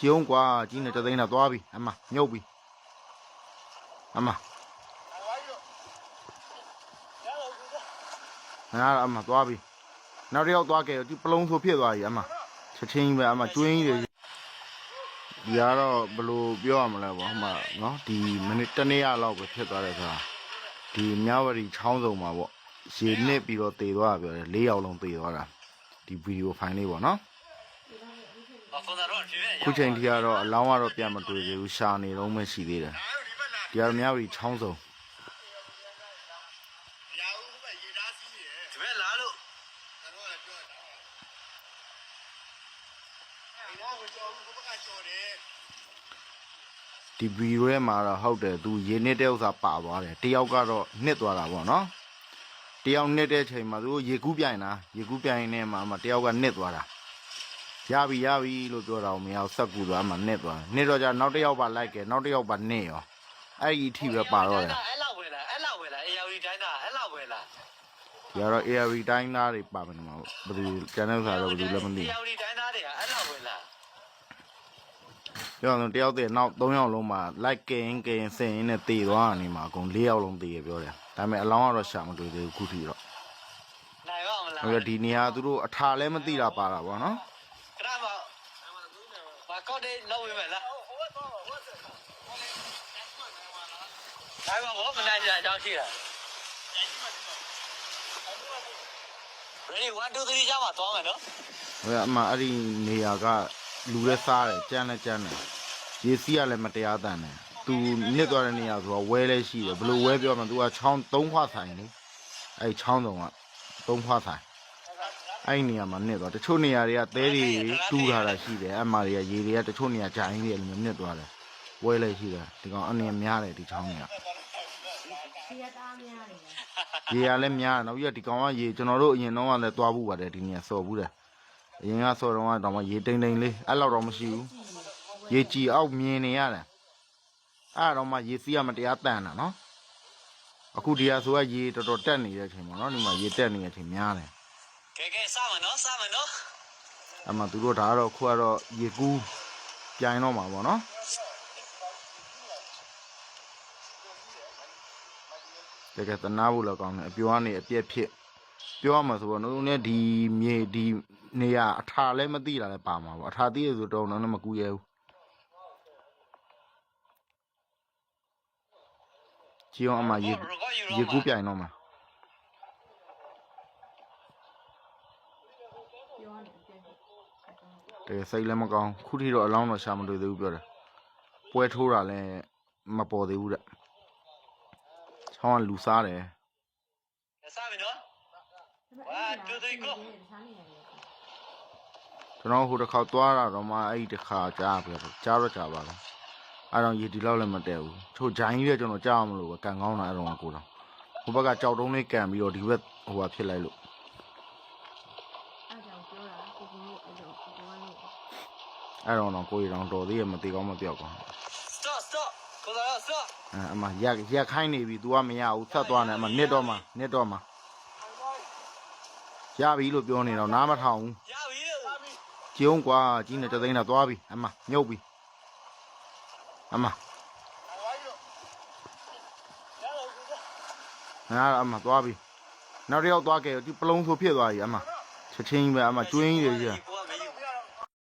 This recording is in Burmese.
ကျုံကွာကြီးနေတသိန်းတော့သွားပြီအမမြုပ်ပြီအမနာအမသွားပြီနောက်တစ်ယောက်သွားခဲ့ဒီပလုံးဆိုဖြစ်သွားပြီအမချက်ချင်းပဲအမကျွင်းကြီးတွေဒီကတော့ဘယ်လိုပြောရမလဲပေါ့အမနော်ဒီမိနစ်တစ်နေ့လောက်ပဲဖြစ်သွားတယ်ဆိုတာဒီမြဝတီချောင်းစုံမှာပေါ့ရေနစ်ပြီးတော့တည်သွားတာပြောတယ်၄ယောက်လုံးတည်သွားတာဒီဗီဒီယိုဖိုင်လေးပေါ့နော် ခုချိန်ထိကတော့အလောင်းကတော့ပြန်မတွေ့သေးဘူးရှာနေတော့မှရှိသေးတယ်ဒီကတော့မြောက်ရီချောင်းစုံရာဦးဘက်ရေသားစီးနေတယ်ဒီဘက်လာလို့ကျွန်တော်ကလည်းပြောတာအဲ့ဒါကိုကြော်ဘူးဘက်ကကြော်တယ်ဒီဗီဒီယိုထဲမှာတော့ဟုတ်တယ်သူရေနစ်တဲ့ဥစ္စာပါသွားတယ်တယောက်ကတော့နှစ်သွားတာပေါ့နော်တယောက်နှစ်တဲ့ချိန်မှာသူရေကူးပြိုင်တာရေကူးပြိုင်နေမှာမှတယောက်ကနှစ်သွားတာ ရပြီရပြီလို့ပြောတာကိုမရဘူးဆက်ကူသွားမှနှစ်သွားနှစ်တော့じゃနောက်တစ်ယောက်ပါလိုက်ကဲနောက်တစ်ယောက်ပါနှစ်ရောအဲ့ဒီအထိပဲပါတော့တယ်အဲ့လောက်ဝယ်လာအဲ့လောက်ဝယ်လာအေယာဝီတိုင်းသားအဲ့လောက်ဝယ်လာဒီကတော့ ARV တိုင်းသားတွေပါမယ်ဒီမှာဘယ်သူကျန်တဲ့ဥစ္စာတော့ဘယ်သူလည်းမသိအေဘူးယာဝီတိုင်းသားတွေကအဲ့လောက်ဝယ်လာပြောရအောင်တယောက်တည်းနောက်3ယောက်လုံးမှာလိုက်ကင်ကင်စင်ရင်းနဲ့တည်သွားတာနေမှာအကုန်4ယောက်လုံးတည်ရပြောတယ်ဒါပေမဲ့အလောင်းကတော့ရှာမတွေ့သေးဘူးခုထိတော့နိုင်ပါမလားအဲ့တော့ဒီနေရာသူတို့အထာလည်းမသိတာပါတာပေါ့နော်ခရမ ဘာကောက်တဲ့လောက်ဝယ်မယ်လားဒါမှမဟုတ်မနိုင်ကြအကြောင်းရှိတာ Ready 1 2 3ကြောင်းမှာသွားမယ်နော်ဟိုကအမှအဲ့ဒီနေရာကလူလည်းစားတယ်ကြမ်းလည်းကြမ်းတယ်ရေစီးကလည်းမတရားတန်တယ်သူနစ်သွားတဲ့နေရာဆိုတော့ဝဲလည်းရှိတယ်ဘယ်လိုဝဲပြောမှသူကချောင်း၃ခွဆိုင်လေအဲ့ဒီချောင်းတုံက၃ခွဆိုင် အဲ့ဒီနေရာမှာနစ်သွားတချို့နေရာတွေကသဲတွေတူးထားတာရှိတယ်အမှတွေကရေတွေကတချို့နေရာဂျိုင်းတွေလည်းနစ်သွားတယ်ဝဲလည်းရှိတယ်ဒီကောင်အနေများတယ်ဒီချောင်းတွေကဒီရသားများနေတယ်ရေရလည်းများတယ်နောက်ပြီးတော့ဒီကောင်ကရေကျွန်တော်တို့အရင်တော့ကလည်းသွားဘူးပါတယ်ဒီနေရာစော်ဘူးတယ်အရင်ကစော်တော့ကတော့မှရေတိမ်တိမ်လေးအဲ့လောက်တော့မရှိဘူးရေကြည်အောက်မြင်နေရတယ်အဲ့တော့မှရေစီးကမတရားတန်တာနော်အခုဒီဟာဆိုကရေတော်တော်တက်နေတဲ့အချိန်ပေါ့နော်ဒီမှာရေတက်နေတဲ့အချိန်များတယ် ကဲကဲစမယ်နော်စမယ်နော်အဲ့မှာသူတို့ဒါကတော့ခုကတော့ရေကူးပြိုင်တော့မှာပေါ့နော်တကယ်တနာဖို့လည်းကောင်းတယ်အပြောကနေအပြက်ဖြစ်ပြောရမှာဆိုတော့တို့နဲ့ဒီမြေဒီနေရအထာလည်းမသိတာလည်းပါမှာပေါ့အထာသိရဆိုတော့တော့လည်းမကူရဲဘူးကြည့်အောင်အမရေရေကူးပြိုင်တော့မှာ ပြောနေတယ်တကယ်စိတ်လည်းမကောင်းခုထိတော့အလောင်းတော့ရှာမတွေ့သေးဘူးပြောတယ်ပွဲထိုးတာလည်းမပေါ်သေးဘူးတဲ့ချောင်းကလူစားတယ်စမယ်နော်တခြားနေရတယ်ကျွန်တော်ဟိုတစ်ခါသွားတာတော့မှအဲ့ဒီတစ်ခါကြားပြတယ်ကြားတော့ကြားပါလားအဲ့တော့ရေဒီလောက်လည်းမတည့်ဘူးချိုဂျိုင်းကြီးကကျွန်တော်ကြားမလို့ပဲကန်ကောင်းတာအဲ့တော့ကကိုတော့ဟိုဘက်ကကြောက်တုံးလေးကန်ပြီးတော့ဒီဘက်ဟိုဟာဖြစ်လိုက်လို့ အဲ့ကြောင့်ပြောတာကိုကိုလို့အဲ့လိုကိုကိုလို့ အဲ့တော့တော့ကိုရီတောင်တော်သေးရမသေးကောင်းမပြောက်ကောင်း stop stop ကိုလာ stop အဲအမရက်ရက်ခိုင်းနေပြီ तू ကမရဘူးဆက်သွားနေအမနစ်တော့မှနစ်တော့မှရပြီလို့ပြောနေတော့နားမထောင်ဘူးရပြီကျုံကွာကြီးနေတသိန်းတော့သွားပြီအမမြုပ်ပြီအမနားအမသွားပြီနောက်တစ်ယောက်သွားခဲ့ဒီပလုံးဆိုဖြစ်သွားပြီအမချက်ချင်းပဲအမကျွင်းကြီးတွေကြီးကို